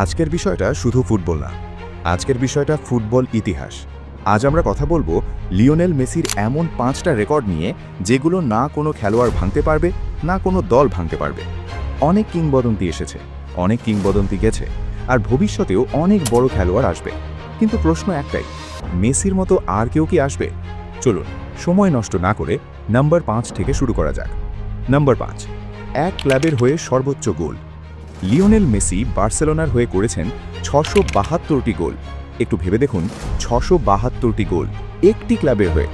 আজকের বিষয়টা শুধু ফুটবল না। আজকের বিষয়টা ফুটবল ইতিহাস। আজ আমরা কথা বলব লিওনেল মেসির এমন পাঁচটা রেকর্ড নিয়ে, যেগুলো না কোনো খেলোয়াড় ভাঙতে পারবে, না কোনো দল ভাঙতে পারবে। অনেক কিংবদন্তি এসেছে, অনেক কিংবদন্তি গেছে, আর ভবিষ্যতেও অনেক বড় খেলোয়াড় আসবে। কিন্তু প্রশ্ন একটাই, মেসির মতো আর কেউ কি আসবে? চলুন, সময় নষ্ট না করে নাম্বার পাঁচ থেকে শুরু করা যাক। নাম্বার পাঁচ, এক ক্লাবের হয়ে সর্বোচ্চ গোল। লিওনেল মেসি বার্সেলোনার হয়ে করেছেন ছশো বাহাত্তরটি গোল। একটু ভেবে দেখুন, ছশো বাহাত্তরটি গোল একটি ক্লাবের হয়ে।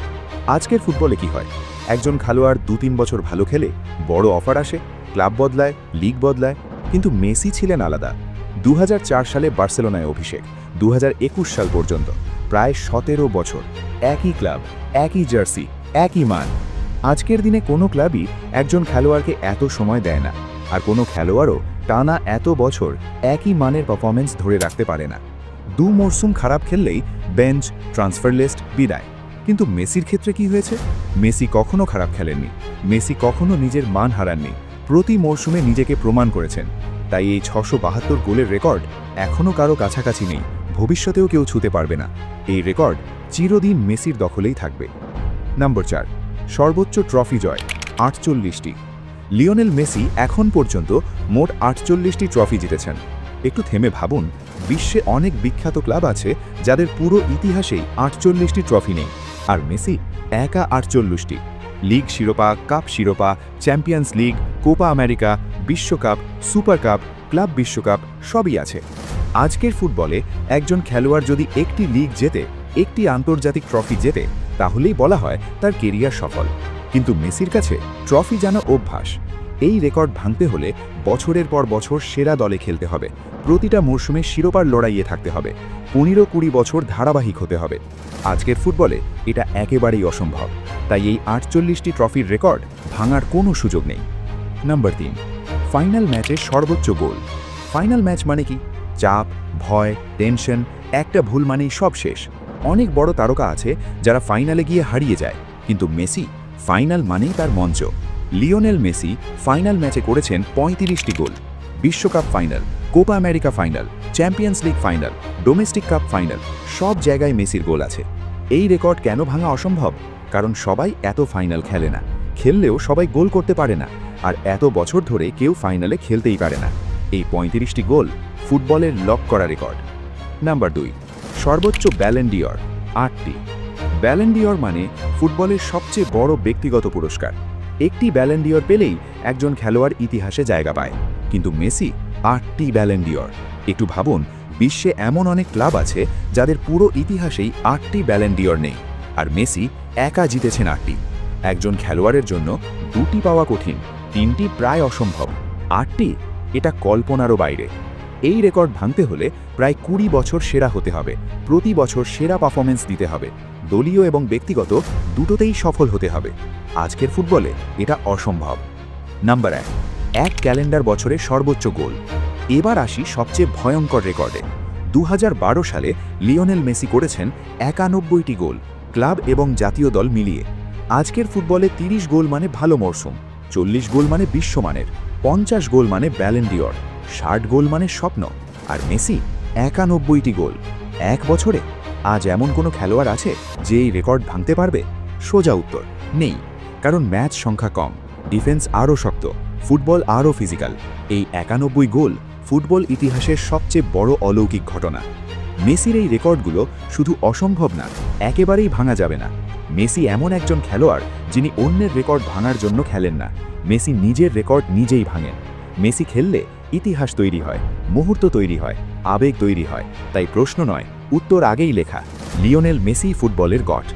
আজকের ফুটবলে কি হয়? একজন খেলোয়াড় দু তিন বছর ভালো খেলে, বড় অফার আসে, ক্লাব বদলায়, লিগ বদলায়, কিন্তু মেসি ছিলেন আলাদা। দু হাজার চার সালে বার্সেলোনায় অভিষেক দু হাজার একুশ সাল পর্যন্ত, প্রায় সতেরো বছর। একই ক্লাব, একই জার্সি, একই মান। আজকের দিনে কোনো ক্লাবই একজন খেলোয়াড়কে এত সময় দেয় না, আর কোনো খেলোয়াড়ও টানা এত বছর একই মানের পারফরমেন্স ধরে রাখতে পারে না। দু মরসুম খারাপ খেললেই বেঞ্চ ট্রান্সফার লিস্ট বিদায়। কিন্তু মেসির ক্ষেত্রে কি হয়েছে? মেসি কখনো খারাপ খেলেননি। মেসি কখনো নিজের মান হারাননি। প্রতি মরশুমে নিজেকে প্রমাণ করেছেন। তাই এই ছশো বাহাত্তর গোলের রেকর্ড এখনও কারও কাছাকাছি নেই। ভবিষ্যতেও কেউ ছুতে পারবে না। এই রেকর্ড চিরদিন মেসির দখলেই থাকবে। নম্বর চার, সর্বোচ্চ ট্রফি জয়, আটচল্লিশটি। লিওনেল মেসি এখন পর্যন্ত মোট আটচল্লিশটি ট্রফি জিতেছেন। একটু থেমে ভাবুন, বিশ্বে অনেক বিখ্যাত ক্লাব আছে যাদের পুরো ইতিহাসেই আটচল্লিশটি ট্রফি নেই, আর মেসি একা আটচল্লিশটি। লিগ শিরোপা, কাপ শিরোপা, চ্যাম্পিয়ন্স লিগ, কোপা আমেরিকা, বিশ্বকাপ, সুপার কাপ, ক্লাব বিশ্বকাপ, সবই আছে। আজকের ফুটবলে একজন খেলোয়াড় যদি একটি লিগ জেতে, একটি আন্তর্জাতিক ট্রফি জেতে, তাহলেই বলা হয় তার কেরিয়ার সফল। কিন্তু মেসির কাছে ট্রফি যেন অভ্যাস। এই রেকর্ড ভাঙতে হলে বছরের পর বছর সেরা দলে খেলতে হবে। প্রতিটা মরশুমে শিরোপার লড়াইয়ে থাকতে হবে। পনেরো কুড়ি বছর ধারাবাহিক হতে হবে। আজকের ফুটবলে এটা একেবারেই অসম্ভব। তাই এই আটচল্লিশটি ট্রফির রেকর্ড ভাঙার কোনো সুযোগ নেই। নাম্বার তিন, ফাইনাল ম্যাচে সর্বোচ্চ গোল। ফাইনাল ম্যাচ মানে কি? চাপ, ভয়, টেনশন, একটা ভুল মানেই সব শেষ। অনেক বড় তারকা আছে যারা ফাইনালে গিয়ে হারিয়ে যায়। কিন্তু মেসি ফাইনাল মানেই তার মঞ্চ। লিওনেল মেসি ফাইনাল ম্যাচে করেছেন পঁয়ত্রিশটি গোল। বিশ্বকাপ final, Copa America final, champions league final, domestic cup final, সব জায়গায় মেসির গোল আছে। এই রেকর্ড কেন ভাঙা অসম্ভব? কারণ সবাই এত ফাইনাল খেলে না। খেললেও সবাই গোল করতে পারে না। আর এত বছর ধরে কেউ ফাইনালে খেলতেই পারে না। এই পঁয়ত্রিশটি গোল ফুটবলের লক করা রেকর্ড। নাম্বার দুই, সর্বোচ্চ ব্যালেন্ডিয়র আটটি। ব্যালেন্ডিয়র মানে ফুটবলের সবচেয়ে বড় ব্যক্তিগত পুরস্কার। একটি ব্যালেন্ডিয়র পেলেই একজন খেলোয়াড় ইতিহাসে জায়গা পায়। কিন্তু মেসি আটটি ব্যালেন্ডিয়র একটু ভাবুন, বিশ্বে এমন অনেক ক্লাব আছে যাদের পুরো ইতিহাসেই আটটি ব্যালেন্ডিয়র নেই। আর মেসি একা জিতেছেন আটটি। একজন খেলোয়াড়ের জন্য দুটি পাওয়া কঠিন, তিনটি প্রায় অসম্ভব। আটটি, এটা কল্পনারও বাইরে। এই রেকর্ড ভাঙতে হলে প্রায় কুড়ি বছর সেরা হতে হবে। প্রতি বছর সেরা পারফরমেন্স দিতে হবে। দলীয় এবং ব্যক্তিগত দুটোতেই সফল হতে হবে। আজকের ফুটবলে এটা অসম্ভব। নাম্বার এক এক ক্যালেন্ডার বছরে সর্বোচ্চ গোল। এবার আসি সবচেয়ে ভয়ঙ্কর রেকর্ডে। দু হাজার বারো সালে লিওনেল মেসি করেছেন একানব্বইটি গোল, ক্লাব এবং জাতীয় দল মিলিয়ে। আজকের ফুটবলে ৩০ গোল মানে ভালো মরশুম চল্লিশ গোল মানে বিশ্বমানের, পঞ্চাশ গোল মানে ব্যালেন্ডিয়র। ষাট গোল মানে স্বপ্ন, আর মেসি একানব্বইটি গোল। এক বছরে আজ এমন কোনো খেলোয়াড় আছে যে এই রেকর্ড ভাঙতে পারবে? সোজা উত্তর, নেই। কারণ ম্যাচ সংখ্যা কম, ডিফেন্স আরও শক্ত, ফুটবল আরও ফিজিক্যাল। এই একানব্বই গোল ফুটবল ইতিহাসের সবচেয়ে বড় অলৌকিক ঘটনা। মেসির এই রেকর্ডগুলো শুধু অসম্ভব না, একেবারেই ভাঙা যাবে না। মেসি এমন একজন খেলোয়াড় যিনি অন্যের রেকর্ড ভাঙার জন্য খেলেন না। মেসি নিজের রেকর্ড নিজেই ভাঙেন। মেসি খেললে ইতিহাস তৈরি হয়, মুহূর্ত তৈরি হয়, আবেগ তৈরি হয়, তাই প্রশ্ন নয়, উত্তর আগেই লেখা, লিওনেল মেসি ফুটবলের গট।